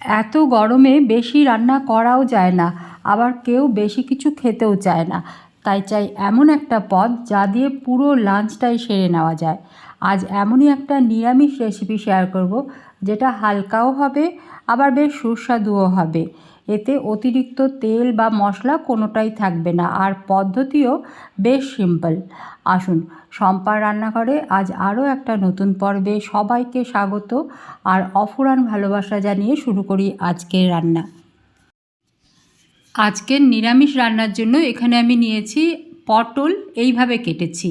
এত গরমে বেশি রান্না করাও যায় না, আবার কেউ বেশি কিছু খেতেও চায় না। তাই চাই এমন একটা পদ যা দিয়ে পুরো লাঞ্চটাই সেরে নেওয়া যায়। আজ এমনই একটা নিরামিষ রেসিপি শেয়ার করব, যেটা হালকাও হবে, আবার বেশ সুস্বাদুও হবে। এতে অতিরিক্ত তেল বা মশলা কোনোটাই থাকবে না। আর পদ্ধতিও বেশ সিম্পল। আসুন শম্পার রান্নাঘরে আজ আরও একটা নতুন পর্বে সবাইকে স্বাগত আর অফুরান ভালোবাসা জানিয়ে শুরু করি আজকের রান্না। আজকের নিরামিষ রান্নার জন্য এখানে আমি নিয়েছি পটল, এইভাবে কেটেছি।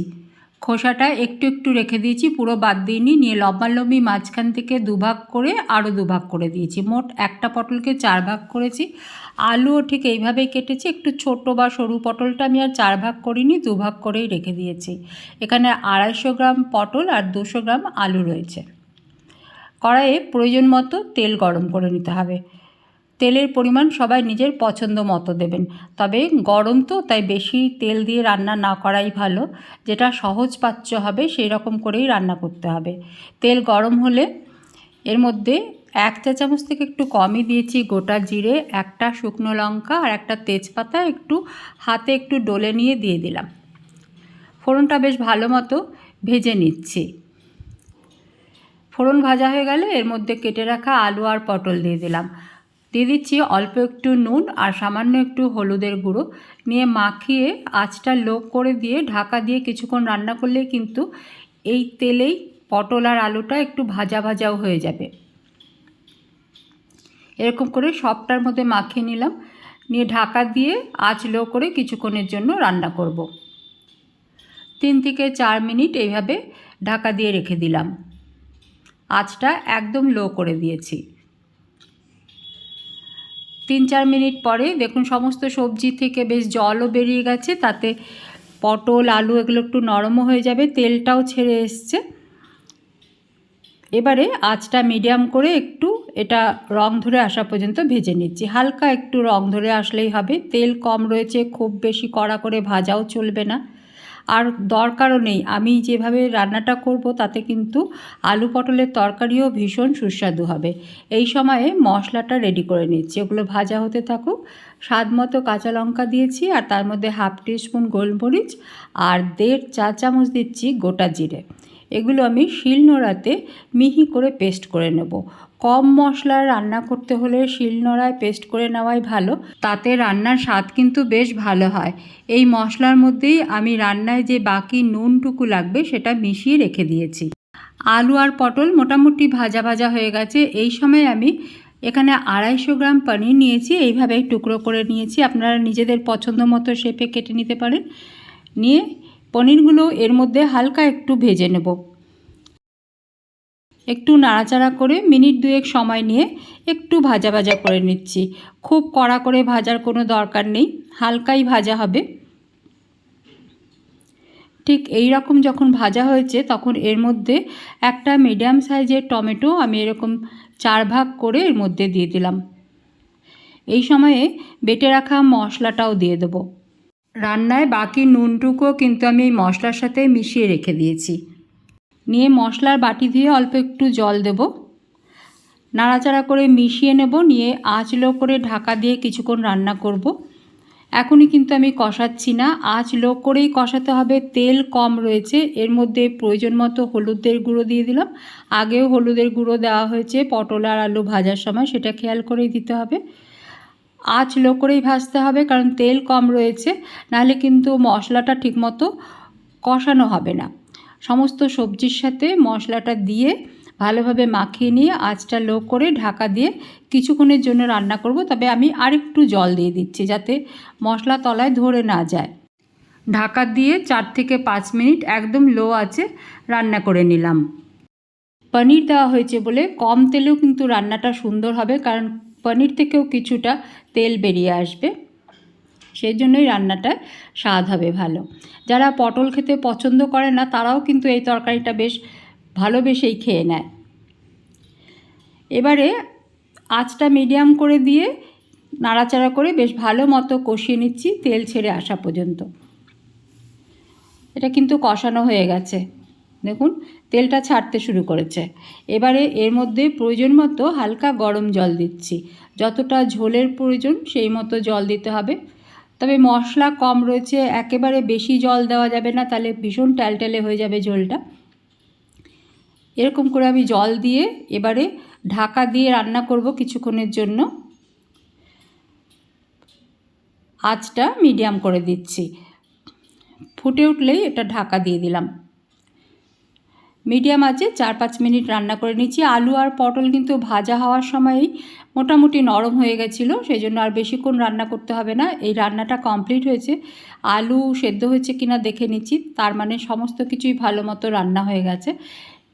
খোসাটা একটু একটু রেখে দিয়েছি, পুরো বাদ দিইনি, নিয়ে লম্বালম্বি মাঝখান থেকে দুভাগ করে আরও দুভাগ করে দিয়েছি। মোট একটা পটলকে চার ভাগ করেছি। আলুও ঠিক এইভাবেই কেটেছি, একটু ছোট বা সরু পটলটা আমি আর চার ভাগ করিনি, দুভাগ করেই রেখে দিয়েছি। এখানে আড়াইশো গ্রাম পটল আর দুশো গ্রাম আলু রয়েছে। কড়াইয়ে প্রয়োজন মতো তেল গরম করে নিতে হবে। তেলের পরিমাণ সবাই নিজের পছন্দ মতো দেবেন। তবে গরম তো, তাই বেশি তেল দিয়ে রান্না না করাই ভালো। যেটা সহজ পাচ্য হবে সেই রকম করেই রান্না করতে হবে। তেল গরম হলে এর মধ্যে এক চা চামচ থেকে একটু কমই দিয়েছি, গোটা জিরে, একটা শুকনো লঙ্কা আর একটা তেজপাতা একটু হাতে একটু ডলে নিয়ে দিয়ে দিলাম। ফোড়নটা বেশ ভালো মতো ভেজে নিচ্ছি। ফোড়ন ভাজা হয়ে গেলে এর মধ্যে কেটে রাখা আলু আর পটল দিয়ে দিলাম। দিয়ে দিচ্ছি অল্প একটু নুন আর সামান্য একটু হলুদের গুঁড়ো। নিয়ে মাখিয়ে আঁচটা লো করে দিয়ে ঢাকা দিয়ে কিছুক্ষণ রান্না করলে কিন্তু এই তেলেই পটল আর আলুটা একটু ভাজা ভাজাও হয়ে যাবে। এরকম করে সবটার মধ্যে মাখিয়ে নিলাম। নিয়ে ঢাকা দিয়ে আঁচ লো করে কিছুক্ষণের জন্য রান্না করব। তিন থেকে চার মিনিট এইভাবে ঢাকা দিয়ে রেখে দিলাম। আঁচটা একদম লো করে দিয়েছি। তিন চার মিনিট পরে দেখুন সমস্ত সবজি থেকে বেশ জলও বেরিয়ে গেছে, তাতে পটল, আলু এগুলো একটু নরমও হয়ে যাবে, তেলটাও ছেড়ে এসছে। এবারে আঁচটা মিডিয়াম করে একটু এটা রং ধরে আসা পর্যন্ত ভেজে নিচ্ছি। হালকা একটু রং ধরে আসলেই হবে। তেল কম রয়েছে, খুব বেশি কড়া করে ভাজাও চলবে না। আর দরকারও নেই। আমি যেভাবে রান্নাটা করব, তাতে কিন্তু আলু পটলের তরকারিও ভীষণ সুস্বাদু হবে। এই সময়ে মশলাটা রেডি করে নিচ্ছি। ওগুলো ভাজা হতে থাকুক। স্বাদ মতো কাঁচা লঙ্কা দিয়েছি আর তার মধ্যে হাফ টিস্পুন গোলমরিচ আর দেড় চা চামচ দিচ্ছি গোটা জিরে। এগুলো আমি শিলনোড়াতে মিহি করে পেস্ট করে নেব। কম মশলার রান্না করতে হলে শিলনোড়ায় পেস্ট করে নেওয়াই ভালো। তাতে রান্নার স্বাদ কিন্তু বেশ ভালো হয়। এই মশলার মধ্যেই আমি রান্নায় যে বাকি নুনটুকু লাগবে সেটা মিশিয়ে রেখে দিয়েছি। আলু আর পটল মোটামুটি ভাজা ভাজা হয়ে গেছে। এই সময় আমি এখানে আড়াইশো গ্রাম পনির নিয়েছি। এইভাবে টুকরো করে নিয়েছি। আপনারা নিজেদের পছন্দ মতো শেপে কেটে নিতে পারেন। নিয়ে পনিরগুলো এর মধ্যে হালকা একটু ভেজে নেব। একটু নাড়াচাড়া করে মিনিট দুয়েক সময় নিয়ে একটু ভাজা ভাজা করে নিচ্ছি। খুব কড়া করে ভাজার কোনো দরকার নেই, হালকাই ভাজা হবে। ঠিক এই রকম যখন ভাজা হয়েছে তখন এর মধ্যে একটা মিডিয়াম সাইজের টমেটো আমি এরকম চার ভাগ করে এর মধ্যে দিয়ে দিলাম। এই সময়ে বেটে রাখা মশলাটাও দিয়ে দেবো। রান্নায় বাকি নুনটুকুও কিন্তু আমি এই মশলার সাথে মিশিয়ে রেখে দিয়েছি। নিয়ে মশলার বাটি দিয়ে অল্প একটু জল দেব। নাড়াচাড়া করে মিশিয়ে নেব, নিয়ে আঁচ লো করে ঢাকা দিয়ে কিছুক্ষণ রান্না করব। এখনই কিন্তু আমি কষাচ্ছি না আঁচ লো করেই কষাতে হবে। তেল কম রয়েছে, এর মধ্যে প্রয়োজন মতো হলুদের গুঁড়ো দিয়ে দিলাম। আগেও হলুদের গুঁড়ো দেওয়া হয়েছে, পটল আর আলু ভাজার সময়, সেটা খেয়াল করেই দিতে হবে। আঁচ লো করেই ভাজতে হবে, কারণ তেল কম রয়েছে, নাহলে কিন্তু মশলাটা ঠিকমতো কষানো হবে না। সমস্ত সবজির সাথে মশলাটা দিয়ে ভালোভাবে মাখিয়ে নিয়ে আঁচটা লো করে ঢাকা দিয়ে কিছুক্ষণের জন্য রান্না করব। তবে আমি আরেকটু জল দিয়ে দিচ্ছি যাতে মশলা তলায় ধরে না যায়। ঢাকা দিয়ে চার থেকে পাঁচ মিনিট একদম লো আছে রান্না করে নিলাম। পনির দেওয়া হয়েছে বলে কম তেলেও কিন্তু রান্নাটা সুন্দর হবে, কারণ পনির থেকেও কিছুটা তেল বেরিয়ে আসবে। সেই জন্যই রান্নাটা স্বাদ হবে ভালো। যারা পটল খেতে পছন্দ করে না, তারাও কিন্তু এই তরকারিটা বেশ ভালোবেসেই খেয়ে নেয়। এবারে আঁচটা মিডিয়াম করে দিয়ে নাড়াচাড়া করে বেশ ভালো মতো কষিয়ে নিচ্ছি তেল ছেড়ে আসা পর্যন্ত। এটা কিন্তু কষানো হয়ে গেছে। দেখুন, তেলটা ছাড়তে শুরু করেছে। এবারে এর মধ্যে প্রয়োজন মতো হালকা গরম জল দিচ্ছি। যতটা ঝোলের প্রয়োজন সেই মতো জল দিতে হবে। তবে মশলা কম রয়েছে, একেবারে বেশি জল দেওয়া যাবে না, তাহলে ভীষণ ট্যালট্যালে হয়ে যাবে ঝোলটা। এরকম করে আমি জল দিয়ে এবারে ঢাকা দিয়ে রান্না করব কিছুক্ষণের জন্য। আঁচটা মিডিয়াম করে দিচ্ছি। ফুটে উঠলেই এটা ঢাকা দিয়ে দিলাম। মিডিয়াম আছে, চার পাঁচ মিনিট রান্না করে নিচ্ছি। আলু আর পটল কিন্তু ভাজা হওয়ার সময়ই মোটামুটি নরম হয়ে গেছিল সেই জন্য আর বেশিক্ষণ রান্না করতে হবে না। এই রান্নাটা কমপ্লিট হয়েছে। আলু সেদ্ধ হয়েছে কিনা দেখে নিচ্ছি, তার মানে সমস্ত কিছুই ভালো মতো রান্না হয়ে গেছে।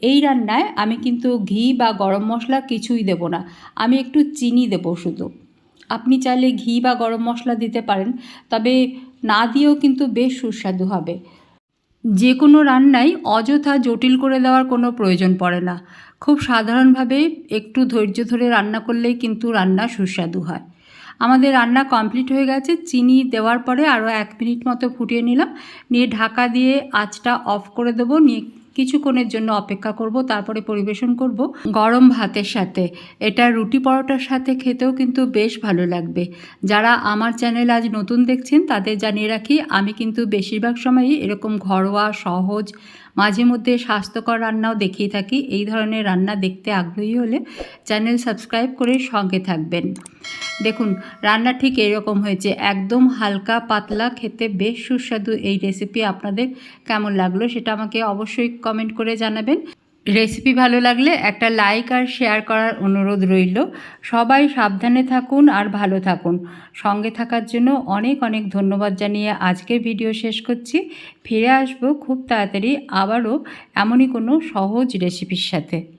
এই রান্নায় আমি কিন্তু ঘি বা গরম মশলা কিছুই দেব না, আমি একটু চিনি দেবো শুধু। আপনি চাইলে ঘি বা গরম মশলা দিতে পারেন, তবে না দিয়েও কিন্তু বেশ সুস্বাদু হবে। যে কোনো রান্নাই অযথা জটিল করে দেওয়ার কোনো প্রয়োজন পড়ে না। খুব সাধারণভাবে একটু ধৈর্য ধরে রান্না করলেই কিন্তু রান্না সুস্বাদু হয়। আমাদের রান্না কমপ্লিট হয়ে গেছে, চিনি দেওয়ার পরে আরও এক মিনিট মতো ফুটিয়ে নিলাম। নিয়ে ঢাকা দিয়ে আঁচটা অফ করে দেবো, নিয়ে কিছুক্ষণের জন্য অপেক্ষা করব, তারপরে পরিবেশন করব। গরম ভাতের সাথে। এটা রুটি পরোটার সাথে খেতেও কিন্তু বেশ ভালো লাগবে। যারা আমার চ্যানেল আজ নতুন দেখছেন, তাদের জানিয়ে রাখি, আমি কিন্তু বেশিরভাগ সময়ই এরকম ঘরোয়া, সহজ, মাঝে মধ্যে স্বাস্থ্যকর রান্নাও দেখিয়ে থাকি। এই ধরনের রান্না দেখতে আগ্রহী হলে চ্যানেল সাবস্ক্রাইব করে সঙ্গে থাকবেন। দেখুন, রান্না ঠিক এরকম হয়েছে। একদম হালকা পাতলা খেতে বেশ সুস্বাদু এই রেসিপি আপনাদের কেমন লাগল সেটা আমাকে অবশ্যই কমেন্ট করে জানাবেন। রেসিপি ভালো লাগলে একটা লাইক আর শেয়ার করার অনুরোধ রইল। সবাই সাবধানে থাকুন আর ভালো থাকুন। সঙ্গে থাকার জন্য অনেক অনেক ধন্যবাদ জানিয়ে আজকের ভিডিও শেষ করছি। ফিরে আসব খুব তাড়াতাড়ি আবারও এমনই কোনো সহজ রেসিপির সাথে।